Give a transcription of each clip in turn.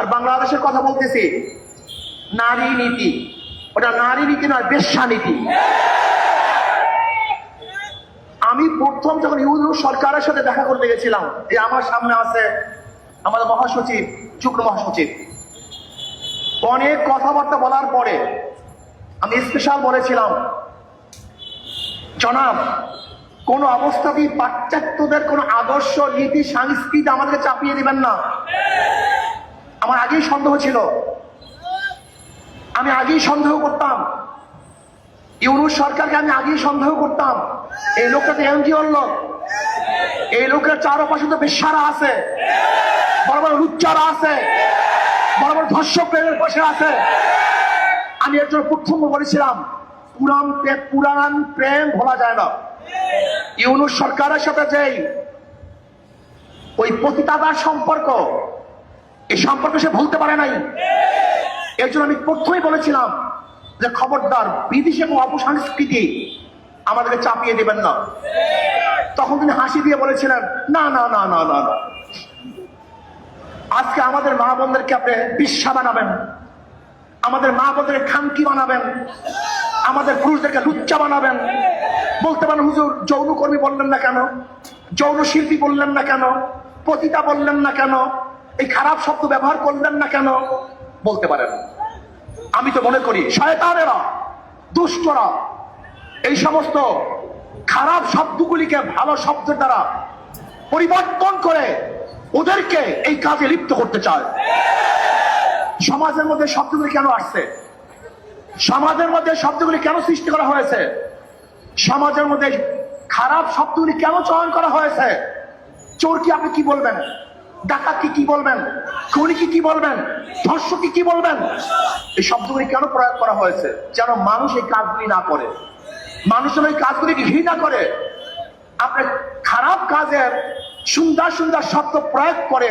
আর বাংলাদেশের কথা বলতেছি, নারী নীতি। ওটা নারী নীতি নয়, বেশ্যা নীতি। আমি প্রথম যখন ইউনিয়ন সরকারের সাথে দেখা করতে গেছিলাম, এই আমার সামনে আছে আমাদের মহাসচিব যুগ্ম মহাসচিব। অনেক কথাবার্তা বলার পরে আমি স্পেশাল বলেছিলাম, জনাব, কোন অবস্থাতেই পাশ্চাত্যদের কোন আদর্শ, নীতি, সংস্কৃতি আমাদেরকে চাপিয়ে দিবেন না? আমার আগেই সন্দেহ ছিল। আমি আগেই সন্দেহ করতাম। ইউনুস সরকারকে আমি আগেই সন্দেহ করতাম। এই লোকটা তো এনজিওর লোক এই লোকের চারপাশে তো বেশারা আছে। বড় বড় লুচ্চারা আছে। বড় বড় ধর্ষক প্রেমের পাশে আছে। আমি এর জন্য প্রথম বলেছিলাম পুরান প্রে- পুরান প্রেম ভোলা যায় না। ইউনুস সরকারের সাথে যেই ওই পতিতাদার সম্পর্ক এই সম্পর্কে সে ভুলতে পারে নাই। এর জন্য আমি প্রথমেই বলেছিলাম যে খবরদার, বিদেশি এবং অপসংস্কৃতি আমাদেরকে চাপিয়ে দেবেন না। তখন তিনি হাসি দিয়ে বলেছিলেন, না না না না না না। আজকে আমাদের মা বোনদেরকে আপনি বিশ্বা বানাবেন। আমাদের মা বোনদেরকে খানকি বানাবেন। আমাদের পুরুষদেরকে লুচ্চা বানাবেন। বলতে পারেন, হুজুর, যৌনকর্মী বললেন না কেন? যৌন শিল্পী বললেন না কেন? পতিতা বললেন না কেন? এই খারাপ শব্দ ব্যবহার করলেন না কেন? বলতে পারেন। আমি তো মনে করি, শয়তানেরা, দুষ্টরা, এই সমস্ত খারাপ শব্দগুলিকে ভালো শব্দের দ্বারা পরিবর্তন করে ওদেরকে এই কাজে লিপ্ত করতে চায়। সমাজের মধ্যে শব্দগুলি কেন আসছে? সমাজের মধ্যে শব্দগুলি কেন সৃষ্টি করা হয়েছে? সমাজের মধ্যে খারাপ শব্দগুলি কেন চয়ন করা হয়েছে? চোর কি আপনি কি বলবেন? ডাকাত কি বলবেন? খুনি কি বলবেন? ধর্ষক কি বলবেন? এই শব্দগুলি কেন প্রয়োগ করা হয়েছে? যেন মানুষ এই কাজগুলি না করে। মানুষ যেন এই কাজগুলিকে ঘৃণা করে। আপনার খারাপ কাজের সুন্দর সুন্দর শব্দ প্রয়োগ করে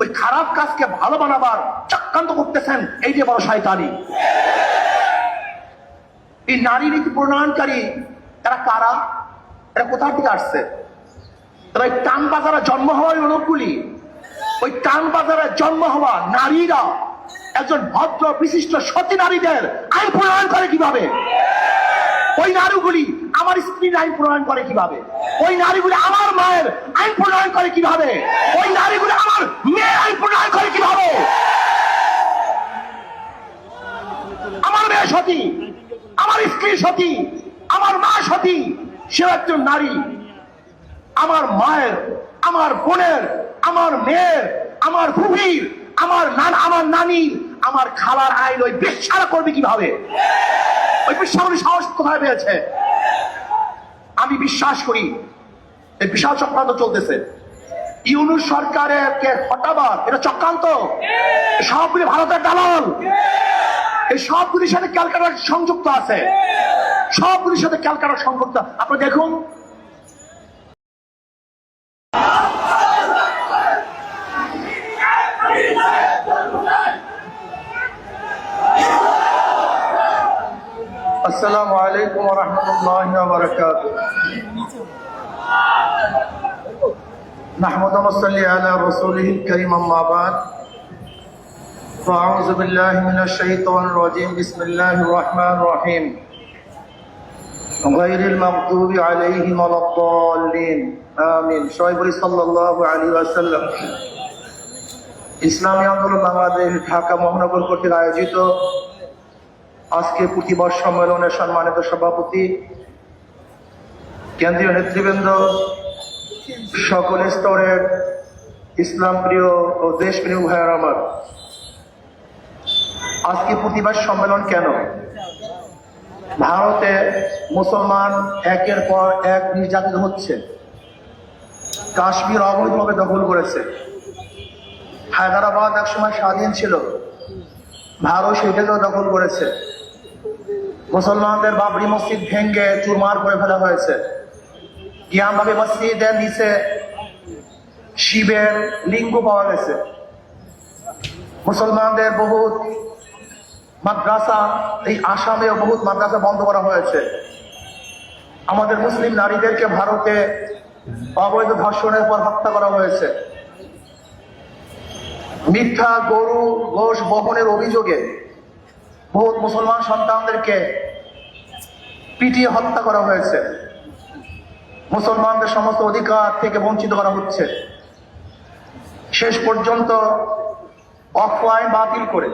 ওই খারাপ কাজকে ভালো বানাবার চক্রান্ত করতেছেন, এই যে বড় শয়তানি। এই নারী নীতি প্রণয়নকারী এরা কারা? এরা কোথা থেকে আসছে? এরা ওই টান বাজারে জন্ম হওয়ার লোকগুলি ওই টান বাজারে জন্ম হওয়া নারীরা একজন ভদ্র, বিশিষ্ট, সতী নারীদের আইন প্রণয়ন করে কীভাবে? ওই নারীগুলি আমার স্ত্রীর আইন প্রণয়ন করে কীভাবে? ওই নারীগুলি আমার মায়ের আইন প্রণয়ন করে কীভাবে? ওই নারীগুলি আমার মেয়ের আইন প্রণয়ন করে কীভাবে? আমার মেয়ে সতী, আমার স্ত্রী সতী, আমার মা সতী, সেও একজন নারী। আমার মায়ের, আমার বোনের আমার মেয়ের, আমার ফুফির আমার নান, আমার নানির, আমার খালার আইন ওই বেশারা করবে কীভাবে? ওই বিশ্বাসী সাহস কোথায় পেয়েছে? আমি বিশ্বাস করি, এই বিশাল চক্রান্ত চলতেছে। ইউনুস সরকারের কে হটাবার, এটা চক্রান্ত। সবগুলি ভারতের দালাল। এই সবগুলির সাথে ক্যালকাটা সংযুক্ত আছে। সবগুলির সাথে ক্যালকাটা সংযুক্ত। আপনি দেখুন السلام عليكم ورحمة الله وبركاته نحمد ونصلي على رسوله الكريم أما بعد فأعوذ بالله من الشيطان الرجيم بسم الله الرحمن الرحيم غير المغضوب عليهم ولا الضالين آمين شعيب صلى الله عليه وسلم ইসলামী আন্দোলন বাংলাদেশ ঢাকা মহানগর কর্তৃক আয়োজিত আজকে প্রতিবার সম্মেলনের সম্মানিত সভাপতি, কেন্দ্রীয় নেতৃবৃন্দ, সকল স্তরের ইসলাম প্রিয় ও দেশপ্রিয় ভাইয়ার আমার। আজকে প্রতিবার সম্মেলন কেন? ভারতে মুসলমান একের পর এক নির্যাতিত হচ্ছে। কাশ্মীর অবৈধভাবে দখল করেছে। হায়দ্রাবাদ একসময় স্বাধীন ছিল। ভারত সেটাকেও দখল করেছে। মুসলমানদের বাবরি মসজিদ ভেঙ্গে চুরমার করে ফেলা হয়েছে। গিয়ামবাবি মসজিদের নিচে শিবের লিঙ্গ পাওয়া গেছে। মুসলমানদের বহুত মাদ্রাসা, এই আসামেও বহুত মাদ্রাসা বন্ধ করা হয়েছে। আমাদের মুসলিম নারীদেরকে ভারতে অবৈধ ধর্ষণের পর হত্যা করা হয়েছে। মিথ্যা গরু, গোশ বহনের অভিযোগে বহুত মুসলমান সন্তানদেরকে পিটিয়ে হত্যা করা হয়েছে। মুসলমানদের সমস্ত অধিকার থেকে বঞ্চিত করা হচ্ছে। শেষ পর্যন্ত অফ আইন বাতিল করে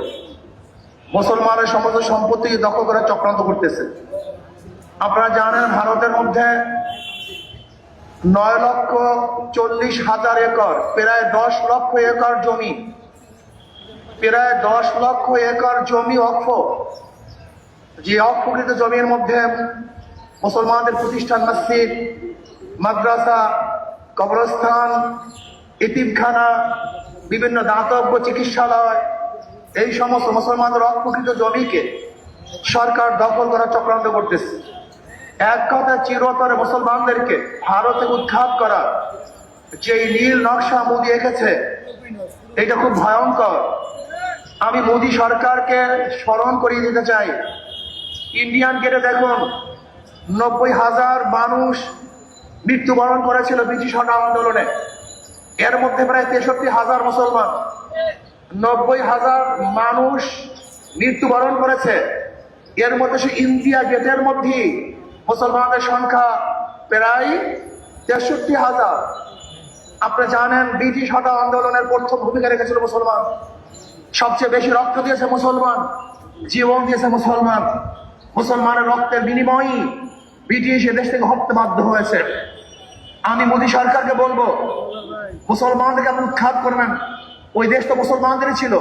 মুসলমানের সমস্ত সম্পত্তি দখল করে চক্রান্ত করতেছে। আপনারা জানেন ভারতের মধ্যে নয় লক্ষ চল্লিশ হাজার একর, প্রায় দশ লক্ষ একর জমি, প্রায় দশ লক্ষ একর জমি অক্ষ যে অক্ষকৃত জমির মধ্যে মুসলমানদের প্রতিষ্ঠান মসজিদ, মাদ্রাসা, কবরস্থান ইতিমখানা বিভিন্ন দাতব্য চিকিৎসালয়, এই সমস্ত মুসলমানদের অক্ষকৃত জমিকে সরকার দখল করার চক্রান্ত করতেছে। এক কথা চিরতরে মুসলমানদেরকে ভারতে উৎখাত করা যে নীল নকশা মোদি এঁকেছে, এটা খুব ভয়ঙ্কর। আমি মোদি সরকারকে স্মরণ করিয়ে দিতে চাই। ইন্ডিয়ান গেটে দেখুন, নব্বই হাজার মানুষ মৃত্যুবরণ করেছিল ব্রিটিশ হটাও আন্দোলনে। এর মধ্যে প্রায় তেষট্টি হাজার মুসলমান, নব্বই হাজার মানুষ মৃত্যুবরণ করেছে। এর মধ্যে সে ইন্ডিয়া গেটের মধ্যেই মুসলমানের সংখ্যা প্রায় তেষট্টি হাজার। আপনি জানেন, ব্রিটিশ হটাও আন্দোলনের প্রথম ভূমিকা রেখেছিল মুসলমান। সবচেয়ে বেশি রক্ত দিয়েছে মুসলমান, জীবন দিয়েছে মুসলমান। মুসলমানের রক্তের বিনিময়ই ব্রিটিশ এ দেশ থেকে হত্যা বাধ্য হয়েছে। আমি মোদী সরকারকে বলব, মুসলমানদেরকে আপনি উৎখাত করবেন, ওই দেশ তো মুসলমানদেরই ছিল।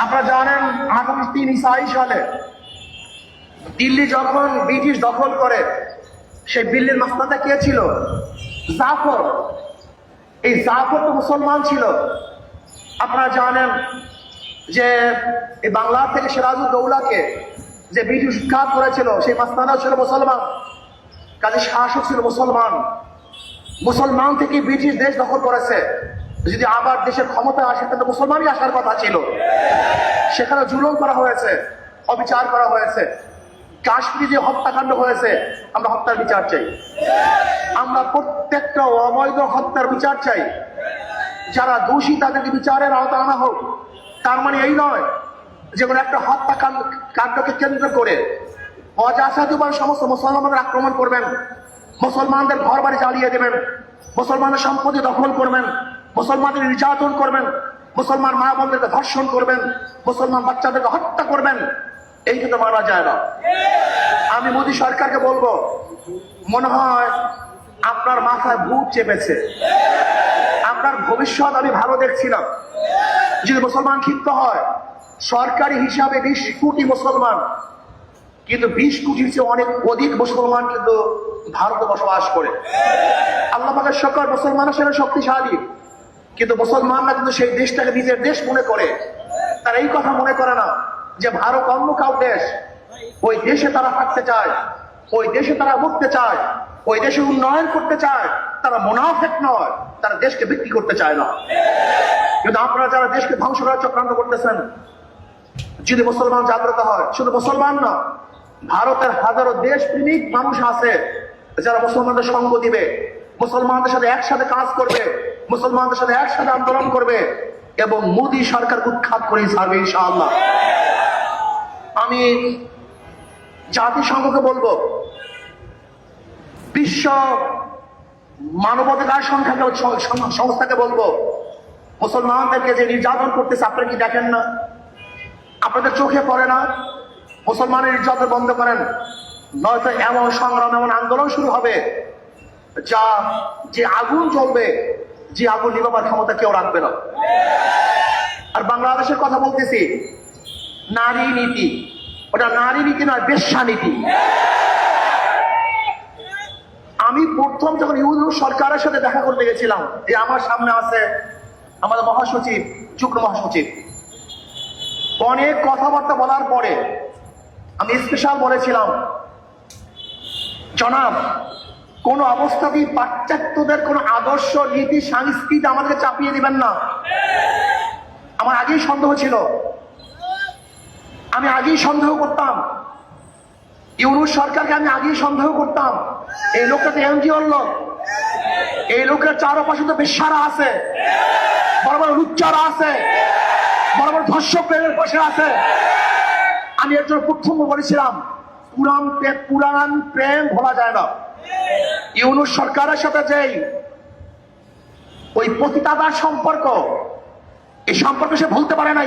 আপনারা জানেন, আগামী তিন ইসাই সালে দিল্লি যখন ব্রিটিশ দখল করে, সেই দিল্লির মাস্তানটা কে ছিল? জাফর। এই জাফর তো মুসলমান ছিল। আপনারা জানেন যে এই বাংলা থেকে সিরাজউদ্দৌলাকে যে ব্রিটিশ উৎখাত করেছিল, সেই মাস্তানা ছিল মুসলমান। কাজে শাসক ছিল মুসলমান। মুসলমান থেকে ব্রিটিশ দেশ দখল করেছে। যদি আবার দেশের ক্ষমতা আসে, তাহলে মুসলমানই আসার কথা ছিল। সেখানে জুলুম করা হয়েছে, অবিচার করা হয়েছে। কাশ্মীরে যে হত্যাকাণ্ড হয়েছে, আমরা হত্যার বিচার চাই। আমরা প্রত্যেকটা অবৈধ হত্যার বিচার চাই। যারা দোষী, তাদেরকে বিচারের আওতা আনা হোক। তার মানে এই নয় যে কোনো একটা হত্যাকাণ্ড কাণ্ডকে কেন্দ্র করে অজাসাধুবার সমস্ত মুসলমানদের আক্রমণ করবেন। মুসলমানদের ঘর বাড়ি জ্বালিয়ে দেবেন। মুসলমানের সম্পত্তি দখল করবেন। মুসলমানদের নির্যাতন করবেন। মুসলমান মা বোনদেরকে ধর্ষণ করবেন। মুসলমান বাচ্চাদেরকে হত্যা করবেন। এই কিন্তু মানা যায় না। আমি মোদী সরকারকে বলব, মনে হয় আপনার মাথায় ভূত চেপেছে। আপনার ভবিষ্যৎ আমি ভালো দেখছিলাম। যদি মুসলমান ক্ষিপ্ত হয় সরকারি হিসাবে বিশ কোটি মুসলমান। কিন্তু বিশ কোটির চেয়ে অনেক অধিক মুসলমান কিন্তু ভারতে বসবাস করে। আল্লাহ সকল মুসলমানের সাথে শক্তিশালী। কিন্তু মুসলমানরা কিন্তু সেই দেশটাকে নিজের দেশ মনে করে। তারা এই কথা মনে করে না যে ভারত অন্য কাউ দেশ। ওই দেশে তারা থাকতে চায়, ওই দেশে তারা উঠতে চায়, ওই দেশে উন্নয়ন করতে চায়। তারা মোনাফেক নয়, তারা দেশকে বিক্রি করতে চায় না। কিন্তু আপনারা যারা দেশকে ধ্বংস করার চক্রান্ত করতেছেন যদি মুসলমান জাগ্রত হয়, শুধু মুসলমান না, ভারতের হাজারো দেশ প্রেমিক মানুষ আছে, যারা মুসলমানদের সঙ্গ দিবে, মুসলমানদের সাথে একসাথে কাজ করবে, মুসলমানদের সাথে একসাথে আন্দোলন করবে, এবং মোদী সরকার উৎখাত করে ছাড়বে ইনশাআল্লাহ। আমি জাতিসংঘকে বলব, বিশ্ব মানবাধিকার সংখ্যাকে, সংস্থাকে বলব, মুসলমানদেরকে যে নির্যাতন করতেছে, আপনারা কি দেখেন না? আপনাদের চোখে পড়ে না? মুসলমানের নির্যাতন বন্ধ করেন। নয়তো এমন সংগ্রাম, এমন আন্দোলন শুরু হবে যা যে আগুন জ্বলবে, যে আগুন নিবাবার ক্ষমতা কেউ রাখবে না। আর বাংলাদেশের কথা বলতেছি, নারী নীতি। ওটা নারী নীতি নয়, বেশ্যা নীতি। আমি প্রথম যখন ইউনিয়ন সরকারের সাথে দেখা করতে গেছিলাম, যে আমার সামনে আছে আমাদের মহাসচিব, যুগ্ম মহাসচিব। অনেক কথাবার্তা বলার পরে আমি স্পেশাল বলেছিলাম, জনাব, কোন অবস্থাতেই পাশ্চাত্যদের কোন আদর্শ, নীতি, সংস্কৃতি আমাদেরকে চাপিয়ে দিবেন না। আমার আগেই সন্দেহ ছিল। আমি আগেই সন্দেহ করতাম। ইউনুস সরকারকে আমি আগেই সন্দেহ করতাম। এই লোকটা তো এনজিওর লোক। এই লোকের চারপাশে তো বেশারা আছে। বড় বড় লুচ্চারা আছে। বড় বড় ধর্ষক প্রেমের বসে আছে। আমি একজন প্রথম বলেছিলাম, পুরাণ প্রে- পুরাণ প্রেম ভোলা যায় না। ইউনুস সরকারের সাথে যেই ওই পতিতাদার সম্পর্ক, এই সম্পর্ক সে ভুলতে পারে নাই।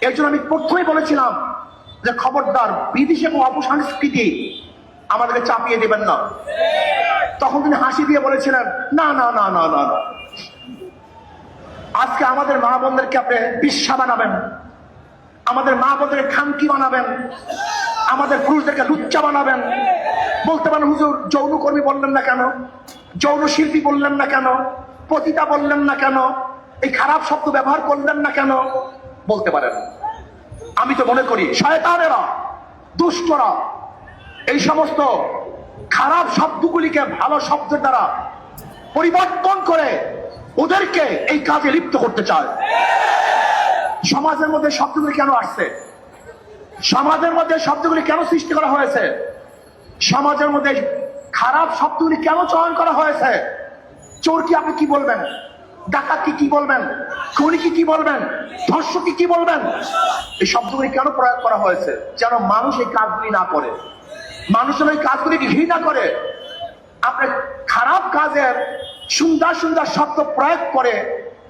এর জন্য আমি প্রথমেই বলেছিলাম যে খবরদার বিদেশি এবং অপসংস্কৃতি আমাদেরকে চাপিয়ে দেবেন না। তখন তিনি হাসি দিয়ে বলেছিলেন না না না না না। আজকে আমাদের মা বোনদেরকে আপনি বিশ্বা বানাবেন। আমাদের মা বোনদেরকে খামকি বানাবেন। আমাদের পুরুষদেরকে লুচ্চা বানাবেন। বলতে পারেন, হুজুর, যৌনকর্মী বললেন না কেন? যৌন শিল্পী বললেন না কেন? পতিতা বললেন না কেন? এই খারাপ শব্দ ব্যবহার করলেন না কেন? বলতে পারেন। আমি তো মনে করি, শয়তানেরা, দুষ্টরা, এই সমস্ত খারাপ শব্দগুলিকে ভালো শব্দের দ্বারা পরিবর্তন করে ওদেরকে এই কাজে লিপ্ত করতে চায়। সমাজের মধ্যে শব্দগুলি কেন আসছে? সমাজের মধ্যে শব্দগুলি কেন সৃষ্টি করা হয়েছে? সমাজের মধ্যে খারাপ শব্দগুলি কেন চয়ন করা হয়েছে? চোর কি আপনি কি বলবেন? ডাকাত কি কি বলবেন? খুনি কি কি বলবেন? ধর্ষক কি কি বলবেন? এই শব্দগুলি কেন প্রয়োগ করা হয়েছে? যেন মানুষ এই কাজগুলি না করে। মানুষ যেন এই কাজগুলিকে ঘৃণা করে। আপনার খারাপ কাজের সুন্দর সুন্দর শব্দ প্রয়োগ করে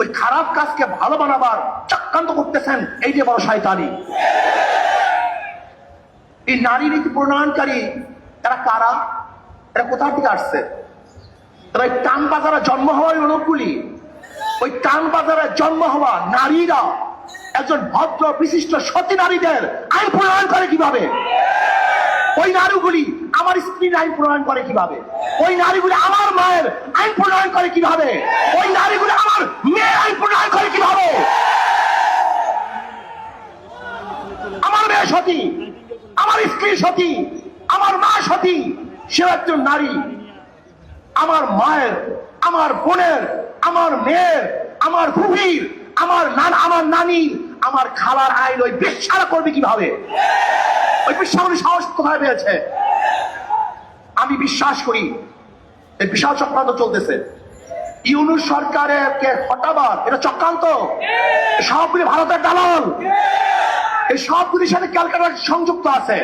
ওই খারাপ কাজকে ভালো বানাবার চক্রান্ত করতেছেন এইটা বড় শয়তানি। এই নারী নীতি প্রণয়নকারী এরা কারা? এরা কোথা থেকে আসছে? তারা ওই টান বাজারে জন্ম হওয়ার লোকগুলি ওই টান বাজারে জন্ম হওয়া নারীরা, একজন ভদ্র, বিশিষ্ট, সতী নারীদের আইন প্রণয়ন করে কীভাবে? ওই নারীগুলি আমার স্ত্রীর আইন প্রণয়ন করে কীভাবে? ওই নারীগুলি আমার মায়ের আইন প্রণয়ন করে কীভাবে? ওই নারীগুলি আমার মেয়ের আইন প্রণয়ন করে কীভাবে? আমার মেয়ে সতী, আমার স্ত্রী সতী, আমার মা সতী সে একজন নারী। আমার মায়ের, আমার বোনের, আমার মেয়ের, আমার ফুফির আমার নান, আমার নানি, আমার খালার আইন ওই বেশারা করবে কীভাবে? ওই বিশ্বাসগুলি সাহস কোথায় পেয়েছে? আমি বিশ্বাস করি, এই বিশাল চক্রান্ত চলতেছে। ইউনুস সরকারের কে হটাবার, এটা চক্রান্ত। সবগুলি ভারতের দালাল। এই সবগুলির সাথে ক্যালকাটা সংযুক্ত আছে।